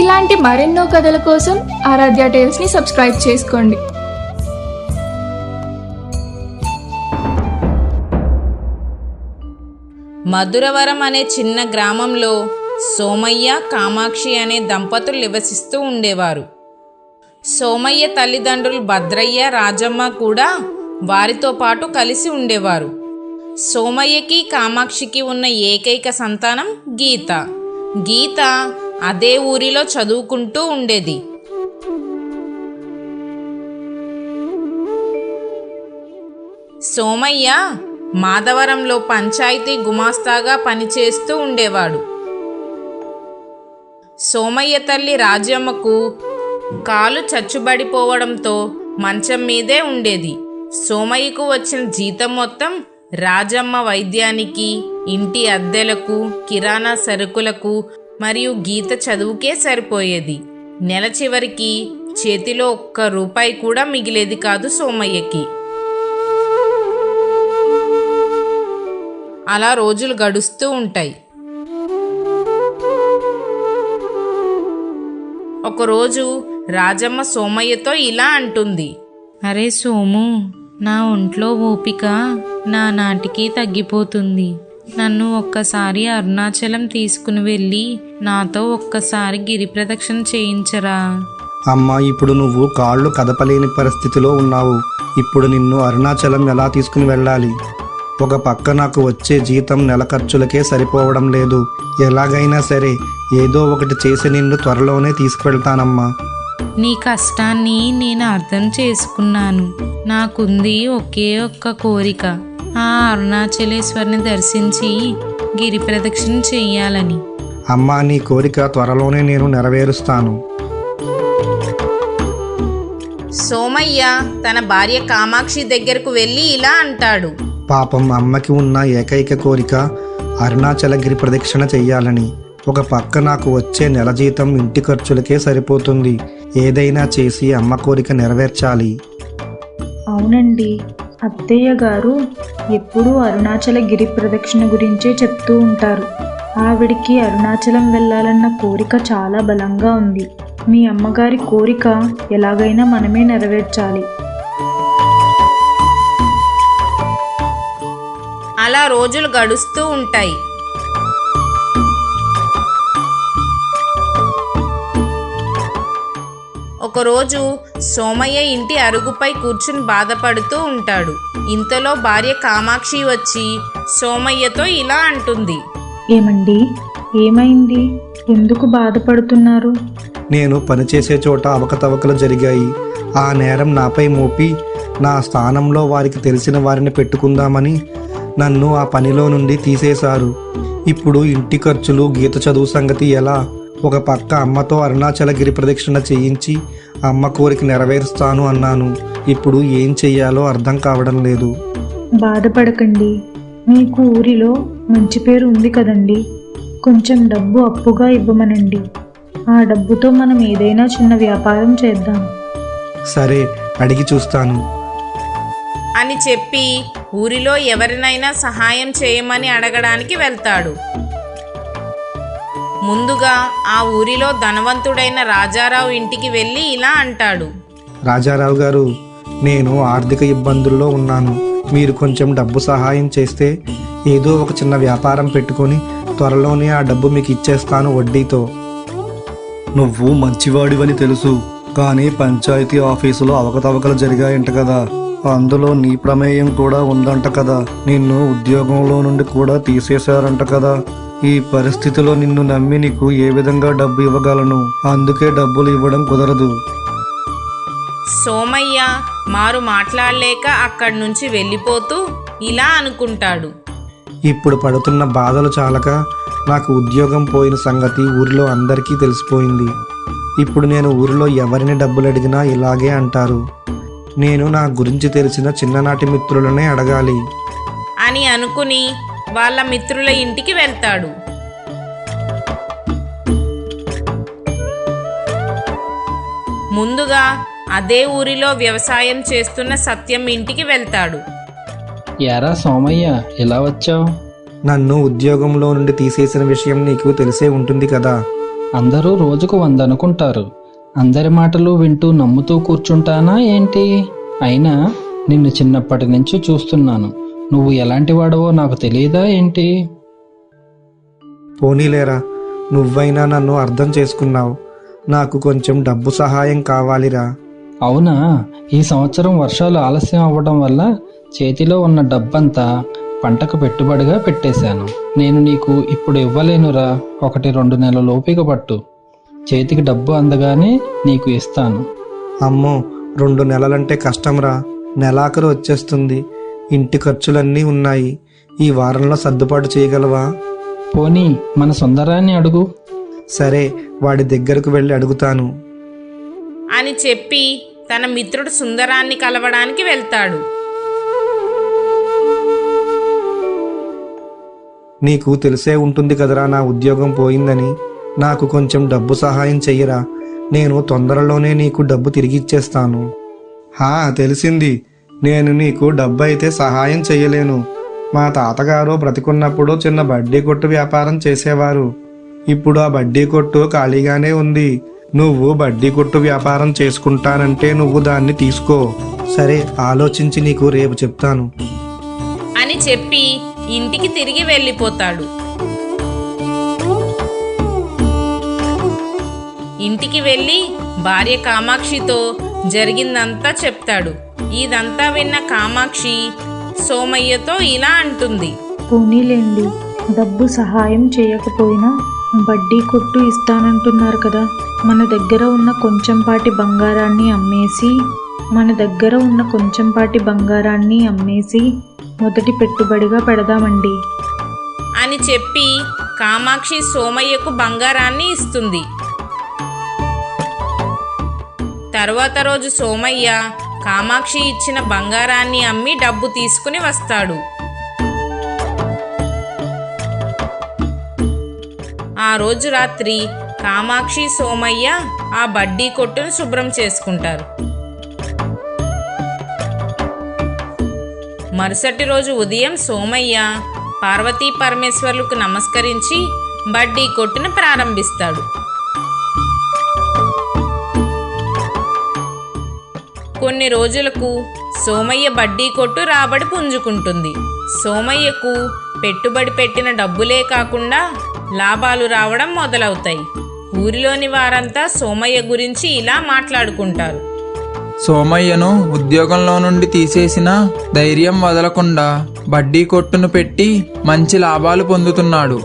ఇలాంటి మరెన్నో కథల కోసం ఆరాధ్య టేల్స్ని సబ్స్క్రైబ్ చేసుకోండి. మధురవరం అనే చిన్న గ్రామంలో సోమయ్య కామాక్షి అనే దంపతులు నివసిస్తూ ఉండేవారు. సోమయ్య తల్లిదండ్రులు భద్రయ్య రాజమ్మ కూడా వారితో పాటు కలిసి ఉండేవారు. సోమయ్యకి కామాక్షికి ఉన్న ఏకైక సంతానం గీత. గీత అదే ఊరిలో చదువుకుంటూ ఉండేది. సోమయ్య మాధవరంలో పంచాయతీ గుమాస్తాగా పనిచేస్తూ ఉండేవాడు. సోమయ్య తల్లి రాజమ్మకు కాలు చచ్చుబడిపోవడంతో మంచం మీదే ఉండేది. సోమయ్యకు వచ్చిన జీతం మొత్తం రాజమ్మ వైద్యానికి ఇంటి అద్దెలకు కిరాణా సరుకులకు మరియు గీత చదువుకే సరిపోయేది. నెల చివరికి చేతిలో ఒక్క రూపాయి కూడా మిగిలేది కాదు సోమయ్యకి. అలా రోజులు గడుస్తూ ఉంటాయి. ఒకరోజు రాజమ్మ సోమయ్యతో ఇలా అంటుంది. అరే సోము నా ఒంట్లో ఓపిక నా నాటికి తగ్గిపోతుంది. నన్ను ఒక్కసారి అరుణాచలం తీసుకుని వెళ్ళి నాతో ఒక్కసారి గిరి ప్రదక్షిణ చేయించరా. అమ్మా ఇప్పుడు నువ్వు కాళ్ళు కదపలేని పరిస్థితిలో ఉన్నావు. ఇప్పుడు నిన్ను అరుణాచలం ఎలా తీసుకుని వెళ్ళాలి? ఒక పక్క నాకు వచ్చే జీతం నెల ఖర్చులకే సరిపోవడం లేదు. ఎలాగైనా సరే ఏదో ఒకటి చేసి నిన్ను త్వరలోనే తీసుకువెళ్తానమ్మా. నీ కష్టాన్ని నేను అర్థం చేసుకున్నాను. నాకుంది ఒకే ఒక్క కోరిక. ఆ అరుణాచలేశ్వరిని దర్శించి గిరి ప్రదక్షిణ చెయ్యాలని. అమ్మా నీ కోరిక త్వరలోనే నేను నెరవేరుస్తాను. సోమయ్య తన భార్య కామాక్షి దగ్గరకు వెళ్ళి ఇలా అంటాడు. పాపం అమ్మకి ఉన్న ఏకైక కోరిక అరుణాచలగిరి ప్రదక్షిణ చెయ్యాలని. ఒక పక్క నాకు వచ్చే నెల జీతం ఇంటి ఖర్చులకే సరిపోతుంది. ఏదైనా చేసి అమ్మ కోరిక నెరవేర్చాలి. అవునండి. అత్తయ్య గారు ఎప్పుడూ అరుణాచల గిరి ప్రదక్షిణ గురించే చెప్తూ ఉంటారు. ఆవిడికి అరుణాచలం వెళ్ళాలన్న కోరిక చాలా బలంగా ఉంది. మీ అమ్మగారి కోరిక ఎలాగైనా మనమే నెరవేర్చాలి. అలా రోజులు గడుస్తూ ఉంటాయి. ఒకరోజు సోమయ్య ఇంటి అరుగుపై కూర్చుని బాధపడుతూ ఉంటాడు. ఇంతలో భార్య కామాక్షి వచ్చి సోమయ్యతో ఇలా అంటుంది. ఏమండి? ఏమైంది? ఎందుకు బాధపడుతున్నారు? నేను పనిచేసే చోట అవకతవకలు జరిగాయి. ఆ నేరం నాపై మోపి నా స్థానంలో వారికి తెలిసిన వారిని పెట్టుకుందామని నన్ను ఆ పనిలో నుండి తీసేశారు. ఇప్పుడు ఇంటి ఖర్చులు గీత చదువు సంగతి ఎలా? ఒక పక్క అమ్మతో అరుణాచల గిరి ప్రదక్షిణ చేయించి అమ్మ కోరిక నెరవేరుస్తాను అన్నాను. ఇప్పుడు ఏం చెయ్యాలో అర్థం కావడం లేదు. బాధపడకండి. మీకు ఊరిలో మంచి పేరు ఉంది కదండి. కొంచెం డబ్బు అప్పుగా ఇవ్వమనండి. ఆ డబ్బుతో మనం ఏదైనా చిన్న వ్యాపారం చేద్దాం. సరే అడిగి చూస్తాను. అని చెప్పి ఊరిలో ఎవరినైనా సహాయం చేయమని అడగడానికి వెళ్తాడు. ముందుగా ఆ ఊరిలో ధనవంతుడైన రాజారావు ఇంటికి వెళ్ళి ఇలా అంటాడు. రాజారావు గారు నేను ఆర్థిక ఇబ్బందుల్లో ఉన్నాను. మీరు కొంచెం డబ్బు సహాయం చేస్తే ఏదో ఒక చిన్న వ్యాపారం పెట్టుకొని త్వరలోనే ఆ డబ్బు మీకు ఇచ్చేస్తాను వడ్డీతో. నువ్వు మంచివాడివని తెలుసు కానీ పంచాయతీ ఆఫీసులో అవకతవకలు జరిగాయంట కదా. అందులో నీ ప్రమేయం కూడా ఉందంట కదా. నిన్ను ఉద్యోగంలో నుండి కూడా తీసేశారంట కదా. ఈ పరిస్థితిలో నిన్ను నమ్మి నీకు ఏ విధంగా డబ్బు ఇవ్వగలను? అందుకే డబ్బులు ఇవ్వడం కుదరదు. సోమయ్య మారు మాట్లాడలేక అక్కడి నుంచి వెళ్ళిపోతూ ఇలా అనుకుంటాడు. ఇప్పుడు పడుతున్న బాధలు చాలక నాకు ఉద్యోగం పోయిన సంగతి ఊరిలో అందరికీ తెలిసిపోయింది. ఇప్పుడు నేను ఊరిలో ఎవరిని డబ్బులు అడిగినా ఇలాగే అంటారు. నేను నా గురించి తెలిసిన చిన్ననాటి మిత్రులనే అడగాలి. అని అనుకుని వాళ్ళ మిత్రుల ఇంటికి వెళ్తాడు. ముందుగా అదే ఊరిలో వ్యవసాయం చేస్తున్న సత్యం ఇంటికి వెళ్తాడు. ఎరా సోమయ్య ఇలా వచ్చావు? నన్ను ఉద్యోగంలో నుండి తీసేసిన విషయం నీకు తెలిసే ఉంటుంది కదా. అందరూ రోజుకు వంద అనుకుంటారు అందరి మాటలు వింటూ నమ్ముతూ కూర్చుంటానా ఏంటి? అయినా నిన్ను చిన్నప్పటి నుంచి చూస్తున్నాను. నువ్వు ఎలాంటి వాడవో నాకు తెలియదా ఏంటి? పోనీలేరా నువ్వైనా నన్ను అర్థం చేసుకున్నావు. నాకు కొంచెం డబ్బు సహాయం కావాలిరా. అవునా? ఈ సంవత్సరం వర్షాలు ఆలస్యం అవ్వడం వల్ల చేతిలో ఉన్న డబ్బంతా పంటకు పెట్టుబడిగా పెట్టేశాను. నేను నీకు ఇప్పుడు ఇవ్వలేనురా. ఒకటి రెండు నెలల ఓపిక పట్టు. చేతికి డబ్బు అందగానే నీకు ఇస్తాను. అమ్మో రెండు నెలలంటే కష్టంరా. నెలాఖరు వచ్చేస్తుంది. ఇంటి ఖర్చులన్నీ ఉన్నాయి. ఈ వారంలో సర్దుబాటు చేయగలవా? పోనీ మన సుందరాన్ని అడుగు. సరే వాడి దగ్గరకు వెళ్ళి అడుగుతాను. అని చెప్పి తన మిత్రుడు సుందరాన్ని కలవడానికి వెళ్తాడు. నీకు తెలిసే ఉంటుంది కదరా నా ఉద్యోగం పోయిందని. నాకు కొంచెం డబ్బు సహాయం చెయ్యరా. నేను తొందరలోనే నీకు డబ్బు తిరిగి ఇచ్చేస్తాను. హా తెలిసింది. నేను నీకు డబ్బు అయితే సహాయం చెయ్యలేను. మా తాతగారు బ్రతికున్నప్పుడు చిన్న బడ్డీ కొట్టు వ్యాపారం చేసేవారు. ఇప్పుడు ఆ బడ్డీ కొట్టు ఖాళీగానే ఉంది. నువ్వు బడ్డీ కొట్టు వ్యాపారం చేసుకుంటానంటే నువ్వు దాన్ని తీసుకో. సరే ఆలోచించి నీకు రేపు చెప్తాను. అని చెప్పి ఇంటికి తిరిగి వెళ్ళిపోతాడు. ఇంటికి వెళ్ళి భార్య కామాక్షితో జరిగిందంతా చెప్తాడు. ఇదంతా విన్న కామాక్షి సోమయ్యతో ఇలా అంటుంది. పోనీలేండి డబ్బు సహాయం చేయకపోయినా వడ్డీ కొట్టు ఇస్తానంటున్నారు కదా. మన దగ్గర ఉన్న కొంచెంపాటి బంగారాన్ని అమ్మేసి మన దగ్గర ఉన్న కొంచెంపాటి బంగారాన్ని అమ్మేసి మొదటి పెట్టుబడిగా పెడదామండి. అని చెప్పి కామాక్షి సోమయ్యకు బంగారాన్ని ఇస్తుంది. తర్వాత రోజు సోమయ్య కామాక్షి ఇచ్చిన బంగారాన్ని అమ్మి డబ్బు తీసుకుని వస్తాడు. ఆ రోజు రాత్రి కామాక్షి సోమయ్య ఆ బడ్డీ కొట్టును శుభ్రం చేసుకుంటారు. మరుసటి రోజు ఉదయం సోమయ్య పార్వతీ పరమేశ్వర్లకు నమస్కరించి బడ్డీ కొట్టును ప్రారంభిస్తాడు. కొన్ని రోజులకు సోమయ్య బడ్డీ కొట్టు రాబడి పుంజుకుంటుంది. సోమయ్యకు పెట్టుబడి పెట్టిన డబ్బులే కాకుండా లాభాలు రావడం మొదలవుతాయి. ఊరిలోని వారంతా సోమయ్య గురించి ఇలా మాట్లాడుకుంటారు. సోమయ్యను ఉద్యోగంలో నుండి తీసేసిన ధైర్యం వదలకుండా బడ్డీ కొట్టును పెట్టి మంచి లాభాలు పొందుతున్నాడు.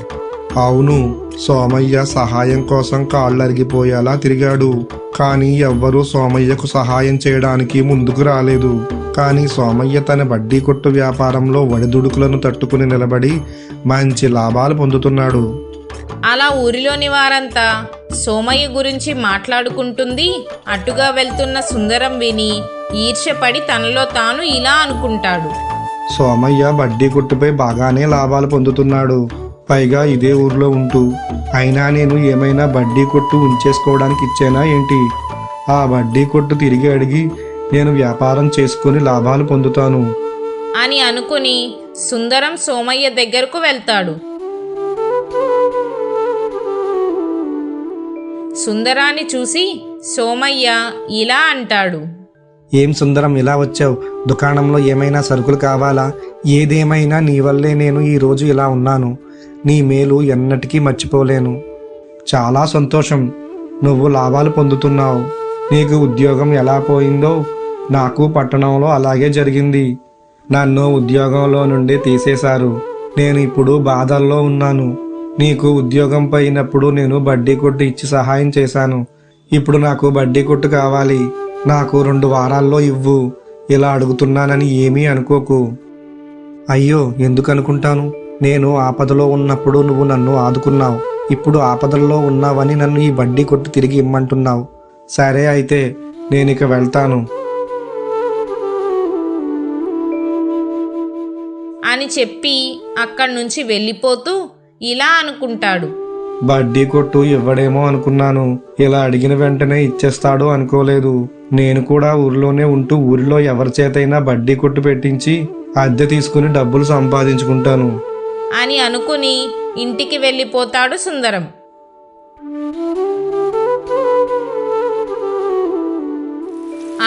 అవును సోమయ్య సహాయం కోసం కాళ్ళు అరిగిపోయేలా తిరిగాడు. కానీ ఎవ్వరూ సోమయ్యకు సహాయం చేయడానికి ముందుకు రాలేదు. కానీ సోమయ్య తన వడ్డీ కొట్టు వ్యాపారంలో వడిదుడుకులను తట్టుకుని నిలబడి మంచి లాభాలు పొందుతున్నాడు. అలా ఊరిలోని వారంతా సోమయ్య గురించి మాట్లాడుకుంటుంది. అటుగా వెళ్తున్న సుందరం విని ఈర్ష్యపడి తనలో తాను ఇలా అనుకుంటాడు. సోమయ్య వడ్డీ కొట్టుపై బాగానే లాభాలు పొందుతున్నాడు. పైగా ఇదే ఊర్లో ఉంటూ అయినా నేను ఏమైనా వడ్డీ కొట్టు ఉంచేసుకోవడానికి ఇచ్చానా ఏంటి? ఆ వడ్డీ కొట్టు తిరిగి అడిగి నేను వ్యాపారం చేసుకుని లాభాలు పొందుతాను. అని అనుకుని సుందరం సోమయ్య దగ్గరకు వెళ్తాడు. సుందరాన్ని చూసి సోమయ్య ఇలా అంటాడు. ఏం సుందరం ఇలా వచ్చావు? దుకాణంలో ఏమైనా సరుకులు కావాలా? ఏదేమైనా నీ వల్లే నేను ఈ రోజు ఇలా ఉన్నాను. నీ మేలు ఎన్నటికీ మర్చిపోలేను. చాలా సంతోషం. నువ్వు లాభాలు పొందుతున్నావు. నీకు ఉద్యోగం ఎలా పోయిందో నాకు పట్టణంలో అలాగే జరిగింది. నన్ను ఉద్యోగంలో నుండి తీసేశారు. నేను ఇప్పుడు బాధల్లో ఉన్నాను. నీకు ఉద్యోగం పోయినప్పుడు నేను బడ్డీ కొట్టు ఇచ్చి సహాయం చేశాను. ఇప్పుడు నాకు బడ్డీ కొట్టు కావాలి. నాకు రెండు వారాల్లో ఇవ్వు. ఇలా అడుగుతున్నానని ఏమీ అనుకోకు. అయ్యో ఎందుకు అనుకుంటాను? నేను ఆపదలో ఉన్నప్పుడు నువ్వు నన్ను ఆదుకున్నావు. ఇప్పుడు ఆపదల్లో ఉన్నావని నన్ను ఈ వడ్డీ కొట్టు తిరిగి ఇమ్మంటున్నావు. సరే అయితే నేను ఇక వెళ్తాను. అని చెప్పి అక్కడి నుంచి వెళ్ళిపోతూ ఇలా అనుకుంటాడు. వడ్డీ కొట్టు ఇవ్వడేమో అనుకున్నాను. ఇలా అడిగిన వెంటనే ఇచ్చేస్తాడో అనుకోలేదు. నేను కూడా ఊరిలోనే ఉంటూ ఊరిలో ఎవరి చేతైనా వడ్డీ కొట్టు పెట్టించి అద్దె తీసుకుని డబ్బులు సంపాదించుకుంటాను. అని అనుకుని ఇంటికి వెళ్ళిపోతాడు సుందరం.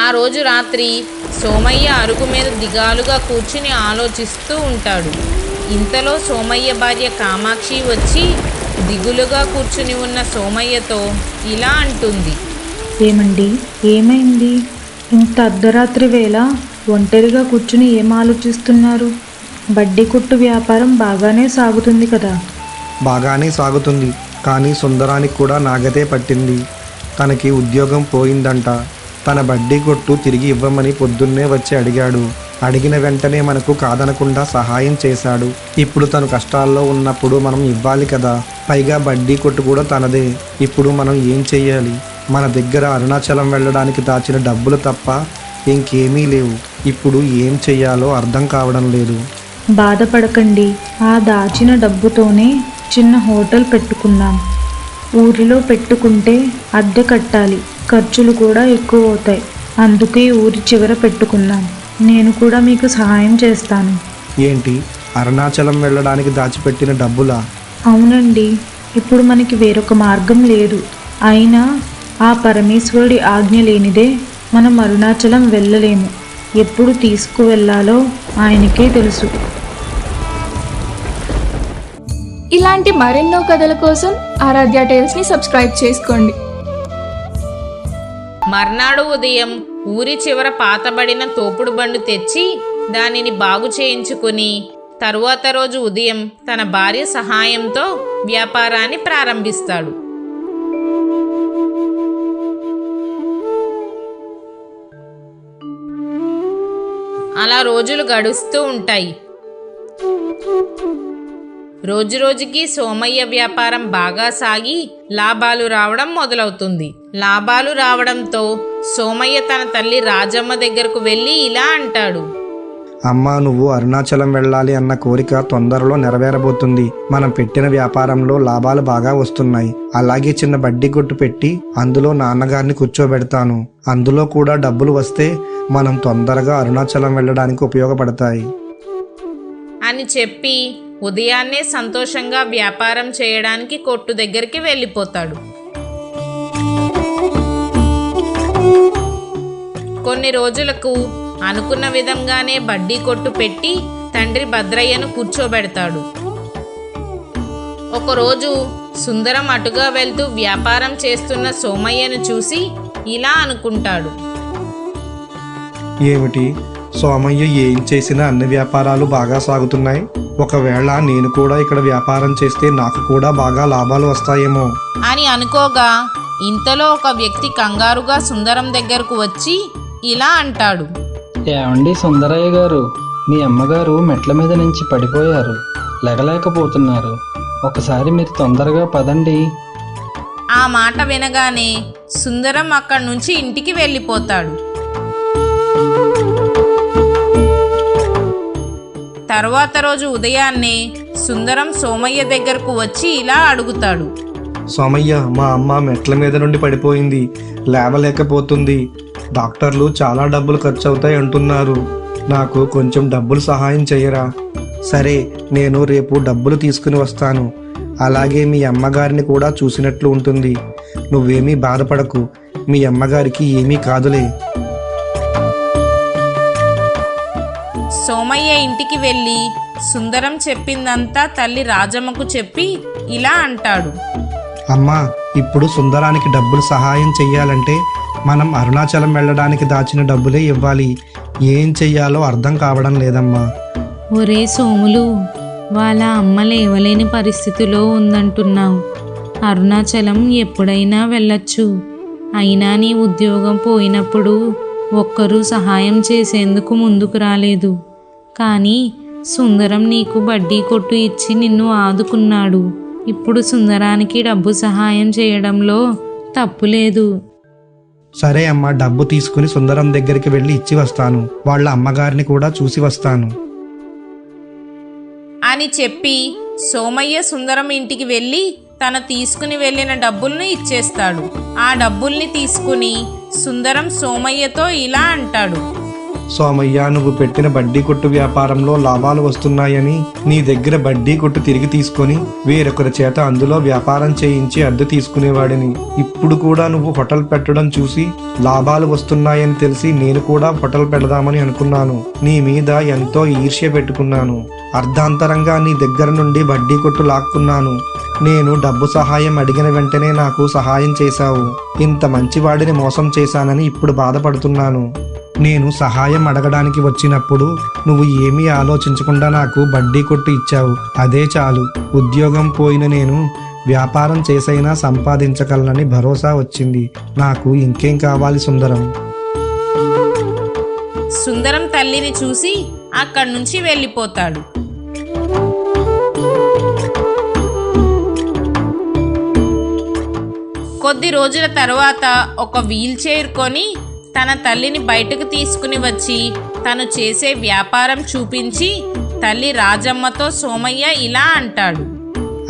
ఆ రోజు రాత్రి సోమయ్య అరుగు మీద దిగాలుగా కూర్చుని ఆలోచిస్తూ ఉంటాడు. ఇంతలో సోమయ్య భార్య కామాక్షి వచ్చి దిగులుగా కూర్చుని ఉన్న సోమయ్యతో ఇలా అంటుంది. ఏమండి? ఏమైంది? ఇంత అర్ధరాత్రి వేళ ఒంటరిగా కూర్చుని ఏం ఆలోచిస్తున్నారు? బడ్డీ కొట్టు వ్యాపారం బాగానే సాగుతుంది కదా. బాగానే సాగుతుంది కానీ సుందరానికి కూడా నాగతే పట్టింది. తనకి ఉద్యోగం పోయిందంట. తన బడ్డీ కొట్టు తిరిగి ఇవ్వమని పొద్దున్నే వచ్చి అడిగాడు. అడిగిన వెంటనే మనకు కాదనకుండా సహాయం చేశాడు. ఇప్పుడు తను కష్టాల్లో ఉన్నప్పుడు మనం ఇవ్వాలి కదా. పైగా బడ్డీ కొట్టు కూడా తనదే. ఇప్పుడు మనం ఏం చెయ్యాలి? మన దగ్గర అరుణాచలం వెళ్ళడానికి దాచిన డబ్బులు తప్ప ఇంకేమీ లేవు. ఇప్పుడు ఏం చెయ్యాలో అర్థం కావడం లేదు. బాధపడకండి. ఆ దాచిన డబ్బుతోనే చిన్న హోటల్ పెట్టుకున్నాం. ఊరిలో పెట్టుకుంటే అద్దె కట్టాలి. ఖర్చులు కూడా ఎక్కువ అవుతాయి అందుకే ఊరి చివర పెట్టుకున్నాం. నేను కూడా మీకు సహాయం చేస్తాను. ఏంటి? అరుణాచలం వెళ్ళడానికి దాచిపెట్టిన డబ్బులా? అవునండి. ఇప్పుడు మనకి వేరొక మార్గం లేదు. అయినా ఆ పరమేశ్వరుడి ఆజ్ఞ లేనిదే మనం అరుణాచలం వెళ్ళలేము. ఎప్పుడు తీసుకువెళ్ళాలో ఆయనకే తెలుసు. ఇలాంటి మరెన్నో కథల కోసం ఆరాధ్య టైల్స్ని సబ్స్క్రైబ్ చేసుకోండి. మర్నాడు ఉదయం ఊరి చివర పాతబడిన తోపుడు బండు తెచ్చి దానిని బాగు చేయించుకుని తరువాత రోజు ఉదయం తన భార్య సహాయంతో వ్యాపారాన్ని ప్రారంభిస్తాడు. అలా రోజులు గడుస్తూ ఉంటాయి. రోజురోజుకి సోమయ్య వ్యాపారం బాగా సాగి లాభాలు రావడం మొదలవుతుంది. లాభాలు రావడంతో సోమయ్య తన తల్లి రాజమ్మ దగ్గరకు వెళ్ళి ఇలా అంటాడు. అమ్మా నువ్వు అరుణాచలం వెళ్ళాలి అన్న కోరిక తొందరలో నెరవేరబోతుంది. మనం పెట్టిన వ్యాపారంలో లాభాలు బాగా వస్తున్నాయి. అలాగే చిన్న బడ్డీ కొట్టు పెట్టి అందులో నాన్నగారిని కూర్చోబెడతాను. అందులో కూడా డబ్బులు వస్తే మనం తొందరగా అరుణాచలం వెళ్ళడానికి ఉపయోగపడతాయి. అని చెప్పి ఉదయాన్నే సంతోషంగా వ్యాపారం చేయడానికి కొట్టు దగ్గరికి వెళ్ళిపోతాడు. కొన్ని రోజులకు అనుకున్న విధంగానే బడ్డీ కొట్టు పెట్టి తండ్రి భద్రయ్యను కూర్చోబెడతాడు. ఒకరోజు సుందరం అటుగా వెళ్తూ వ్యాపారం చేస్తున్న సోమయ్యను చూసి ఇలా అనుకుంటాడు. ఏమిటి? సోమయ్య ఏం చేసినా అన్ని వ్యాపారాలు బాగా సాగుతున్నాయి? ఒకవేళ నేను కూడా ఇక్కడ వ్యాపారం చేస్తే నాకు కూడా బాగా లాభాలు వస్తాయేమో. అని అనుకోగా ఇంతలో ఒక వ్యక్తి కంగారుగా సుందరం దగ్గరకు వచ్చి ఇలా అంటాడు. ఏమండి సుందరయ్య గారు? మీ అమ్మగారు మెట్ల మీద నుంచి పడిపోయారు. లెగలేకపోతున్నారు. ఒకసారి మీరు తొందరగా పదండి. ఆ మాట వినగానే సుందరం అక్కడి నుంచి ఇంటికి వెళ్ళిపోతాడు. తర్వాత రోజు ఉదయాన్నే సుందరం సోమయ్య దగ్గరకు వచ్చి ఇలా అడుగుతాడు. సోమయ్య మా అమ్మ మెట్ల మీద నుండి పడిపోయింది. లేవలేకపోతుంది. డాక్టర్లు చాలా డబ్బులు ఖర్చు అవుతాయి అంటున్నారు. నాకు కొంచెం డబ్బులు సహాయం చేయరా? సరే నేను రేపు డబ్బులు తీసుకుని వస్తాను. అలాగే మీ అమ్మగారిని కూడా చూసినట్లు ఉంటుంది. నువ్వేమీ బాధపడకు. మీ అమ్మగారికి ఏమీ కాదులే. సోమయ్య ఇంటికి వెళ్ళి సుందరం చెప్పిందంతా తల్లి రాజమ్మకు చెప్పి ఇలా అంటాడు. అమ్మా ఇప్పుడు సుందరానికి డబ్బులు సహాయం చెయ్యాలంటే మనం అరుణాచలం వెళ్ళడానికి దాచిన డబ్బులే ఇవ్వాలి. ఏం చెయ్యాలో అర్థం కావడం లేదమ్మా. ఒరే సోములు వాళ్ళ అమ్మ లేవలేని పరిస్థితిలో ఉందంటున్నావు. అరుణాచలం ఎప్పుడైనా వెళ్ళొచ్చు. అయినా నీ ఉద్యోగం పోయినప్పుడు ఒక్కరూ సహాయం చేసేందుకు ముందుకు రాలేదు. కానీ సుందరం నీకు బడ్డీ కొట్టు ఇచ్చి నిన్ను ఆదుకున్నాడు. ఇప్పుడు సుందరానికి డబ్బు సహాయం చేయడంలో తప్పు లేదు. సరే అమ్మా డబ్బు తీసుకుని సుందరం దగ్గరికి వెళ్ళి ఇచ్చి వస్తాను. వాళ్ళ అమ్మగారిని కూడా చూసి వస్తాను. అని చెప్పి సోమయ్య సుందరం ఇంటికి వెళ్ళి తను తీసుకుని వెళ్ళిన డబ్బుల్ని ఇచ్చేస్తాడు. ఆ డబ్బుల్ని తీసుకుని సుందరం సోమయ్యతో ఇలా అంటాడు. సోమయ్య నువ్వు పెట్టిన బడ్డీ కొట్టు వ్యాపారంలో లాభాలు వస్తున్నాయని నీ దగ్గర బడ్డీ కొట్టు తిరిగి తీసుకొని వేరొకరి చేత అందులో వ్యాపారం చేయించి అద్దె తీసుకునేవాడిని. ఇప్పుడు కూడా నువ్వు హోటల్ పెట్టడం చూసి లాభాలు వస్తున్నాయని తెలిసి నేను కూడా హోటల్ పెడదామని అనుకున్నాను. నీ మీద ఎంతో ఈర్ష్య పెట్టుకున్నాను. అర్ధాంతరంగా నీ దగ్గర నుండి వడ్డీ కొట్టు లాక్కున్నాను. నేను డబ్బు సహాయం అడిగిన వెంటనే నాకు సహాయం చేశావు. ఇంత మంచివాడిని మోసం చేశానని ఇప్పుడు బాధపడుతున్నాను. నేను సహాయం అడగడానికి వచ్చినప్పుడు నువ్వు ఏమీ ఆలోచించకుండా నాకు బడ్డీ కొట్టు ఇచ్చావు. అదే చాలు. ఉద్యోగం పోయిన నేను వ్యాపారం చేసైనా సంపాదించగలనని భరోసా వచ్చింది. నాకు ఇంకేం కావాలి సుందరం? సుందరం తల్లిని చూసి అక్కడి నుంచి వెళ్ళిపోతాడు. కొద్ది రోజుల తర్వాత ఒక వీల్ చైర్ కొని తన తల్లిని బయటకు తీసుకుని వచ్చి తను చేసే వ్యాపారం చూపించి తల్లి రాజమ్మతో సోమయ్య ఇలా అంటాడు.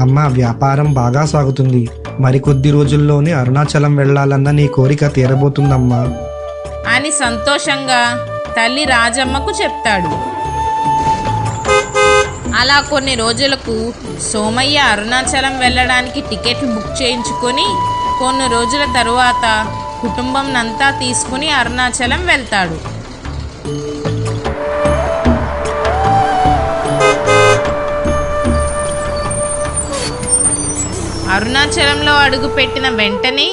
అమ్మ వ్యాపారం బాగా సాగుతుంది. మరికొద్ది రోజుల్లోనే అరుణాచలం వెళ్ళాలన్న నీ కోరిక తీరబోతుందమ్మా. అని సంతోషంగా తల్లి రాజమ్మకు చెప్తాడు. అలా కొన్ని రోజులకు సోమయ్య అరుణాచలం వెళ్ళడానికి టికెట్లు బుక్ చేయించుకొని కొన్ని రోజుల తరువాత కుటుంబంనంతా తీసుకుని అరుణాచలం వెళ్తాడు. అరుణాచలంలో అడుగుపెట్టిన వెంటనే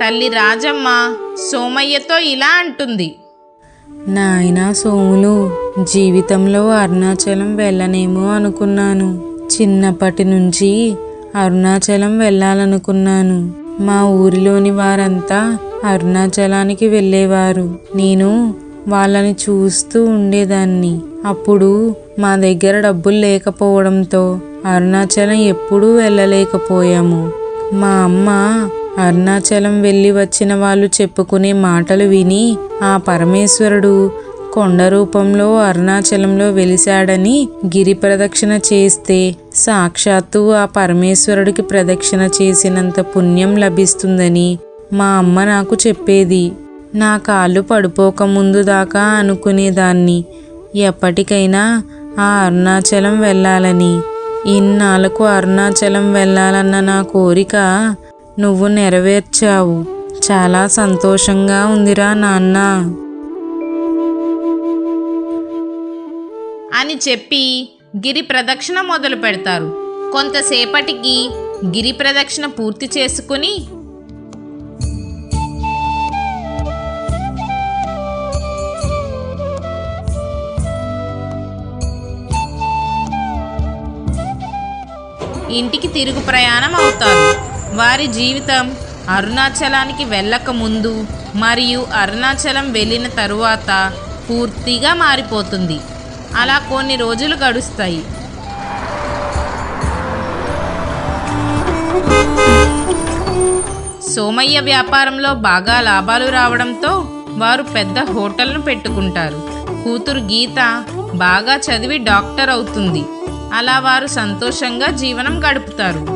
తల్లి రాజమ్మ సోమయ్యతో ఇలా అంటుంది. నాయనా సోములు జీవితంలో అరుణాచలం వెళ్ళనేమో అనుకున్నాను. చిన్నప్పటి నుంచి అరుణాచలం వెళ్ళాలనుకున్నాను. మా ఊరిలోని వారంతా అరుణాచలానికి వెళ్ళేవారు. నేను వాళ్ళని చూస్తూ ఉండేదాన్ని. అప్పుడు మా దగ్గర డబ్బులు లేకపోవడంతో అరుణాచలం ఎప్పుడూ వెళ్ళలేకపోయాము. మా అమ్మ అరుణాచలం వెళ్ళి వచ్చిన వాళ్ళు చెప్పుకునే మాటలు విని ఆ పరమేశ్వరుడు కొండ రూపంలో అరుణాచలంలో వెలిశాడని గిరి ప్రదక్షిణ చేస్తే సాక్షాత్తు ఆ పరమేశ్వరుడికి ప్రదక్షిణ చేసినంత పుణ్యం లభిస్తుందని మా అమ్మ నాకు చెప్పేది. నా కాళ్ళు పడిపోకముందు దాకా అనుకునేదాన్ని. ఎప్పటికైనా ఆ అరుణాచలం వెళ్ళాలని. ఇన్నాళ్ళకు అరుణాచలం వెళ్ళాలన్న నా కోరిక నువ్వు నెరవేర్చావు. చాలా సంతోషంగా ఉందిరా నాన్న. అని చెప్పి గిరి ప్రదక్షిణ మొదలు పెడతారు. కొంతసేపటికి గిరి ప్రదక్షిణ పూర్తి చేసుకుని ఇంటికి తిరుగు ప్రయాణం అవుతారు. వారి జీవితం అరుణాచలానికి వెళ్ళక ముందు మరియు అరుణాచలం వెళ్ళిన తరువాత పూర్తిగా మారిపోతుంది. అలా కొన్ని రోజులు గడుస్తాయి. సోమయ్య వ్యాపారంలో బాగా లాభాలు రావడంతో వారు పెద్ద హోటల్ను పెట్టుకుంటారు. కూతురు గీత బాగా చదివి డాక్టర్ అవుతుంది. అలా వారు సంతోషంగా జీవనం గడుపుతారు.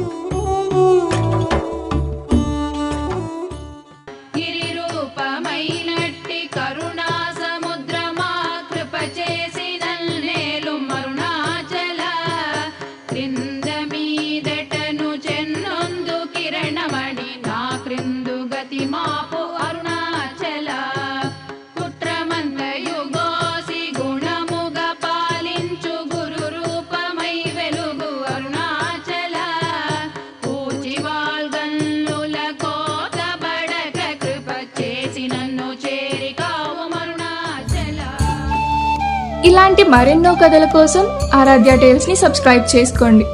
ఇలాంటి మరెన్నో కథల కోసం ఆరాధ్య టేల్స్ని సబ్స్క్రైబ్ చేసుకోండి.